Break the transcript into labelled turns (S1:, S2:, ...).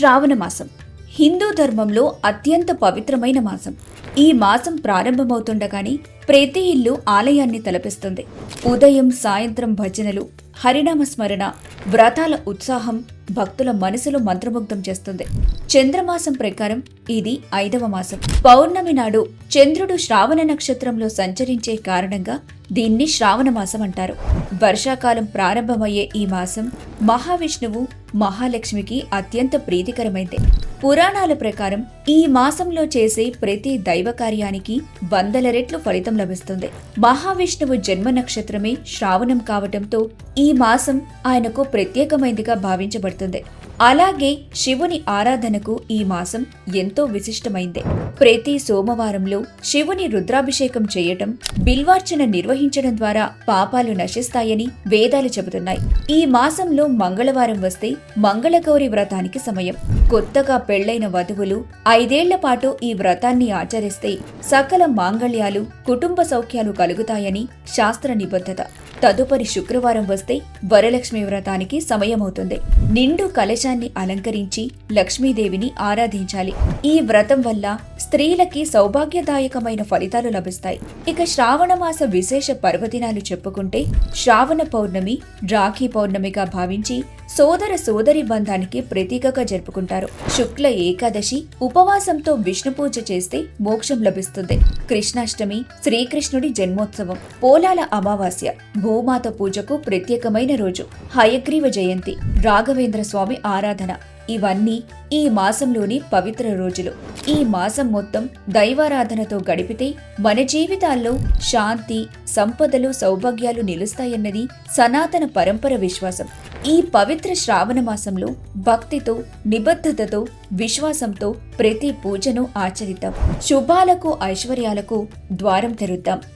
S1: శ్రావణ మాసం. హిందూ ధర్మంలో అత్యంత పవిత్రమైన మాసం. ఈ మాసం ప్రారంభమవుతుండగానే ప్రతి ఇల్లు ఆలయాన్ని తలపిస్తుంది. ఉదయం సాయంత్రం భజనలు హరినామ స్మరణ వ్రతాల ఉత్సాహం భక్తుల మనసులో మంత్రముగ్ధం చేస్తుంది. చంద్రమాసం ప్రకారం ఇది ఐదవ మాసం. పౌర్ణమి నాడు చంద్రుడు శ్రావణ నక్షత్రంలో సంచరించే కారణంగా దీన్ని శ్రావణ మాసం అంటారు. వర్షాకాలం ప్రారంభమయ్యే ఈ మాసం మహావిష్ణువు మహాలక్ష్మికి అత్యంత ప్రీతికరమైంది. పురాణాల ప్రకారం ఈ మాసంలో చేసే ప్రతి దైవ కార్యానికి వందల రెట్లు ఫలితం లభిస్తుంది. మహావిష్ణువు జన్మ నక్షత్రమే శ్రావణం కావటంతో ఈ మాసం ఆయనకు ప్రత్యేకమైనదిగా భావించబడుతుంది. అలాగే శివుని ఆరాధనకు ఈ మాసం ఎంతో విశిష్టమైంది. ప్రతి సోమవారంలో శివుని రుద్రాభిషేకం చేయటం బిల్వార్చన నిర్వహించడం ద్వారా పాపాలు నశిస్తాయని వేదాలు చెబుతున్నాయి. ఈ మాసంలో మంగళవారం వస్తే మంగళగౌరి వ్రతానికి సమయం. కొత్తగా పెళ్ళైన వధువులు ఐదేళ్ళ పాటు ఈ వ్రతాన్ని ఆచరిస్తే సకల మాంగళ్యాలు కుటుంబ సౌఖ్యాలు కలుగుతాయని శాస్త్ర నిబద్ధత. తదుపరి శుక్రవారం వస్తే వరలక్ష్మి వ్రతానికి సమయమవుతుంది. నిండు కలశాన్ని అలంకరించి లక్ష్మీదేవిని ఆరాధించాలి. ఈ వ్రతం వల్ల స్త్రీలకి సౌభాగ్యదాయకమైన ఫలితాలు లభిస్తాయి. ఇక శ్రావణ మాస విశేష పర్వదినాలు చెప్పుకుంటే శ్రావణ పౌర్ణమి రాఖీ పౌర్ణమిగా భావించి సోదర సోదరి బంధానికి ప్రతీకగా జరుపుకుంటారు. శుక్ల ఏకాదశి ఉపవాసంతో విష్ణు పూజ చేస్తే మోక్షం లభిస్తుంది. కృష్ణాష్టమి శ్రీకృష్ణుడి జన్మోత్సవం పోలాల అమావాస్య గోమాత పూజకు ప్రత్యేకమైన రోజు. హయగ్రీవ జయంతి రాఘవేంద్ర స్వామి ఆరాధన. ఇవన్నీ ఈ మాసంలోని పవిత్ర రోజులు. ఈ మాసం మొత్తం దైవారాధనతో గడిపితే మన జీవితాల్లో శాంతి సంపదలు సౌభాగ్యాలు నిలుస్తాయన్నది సనాతన పరంపర విశ్వాసం. ఈ పవిత్ర శ్రావణ మాసంలో భక్తితో నిబద్ధతతో విశ్వాసంతో ప్రతి పూజను ఆచరిద్దాం. శుభాలకు ఐశ్వర్యాలకు ద్వారం తెరుద్దాం.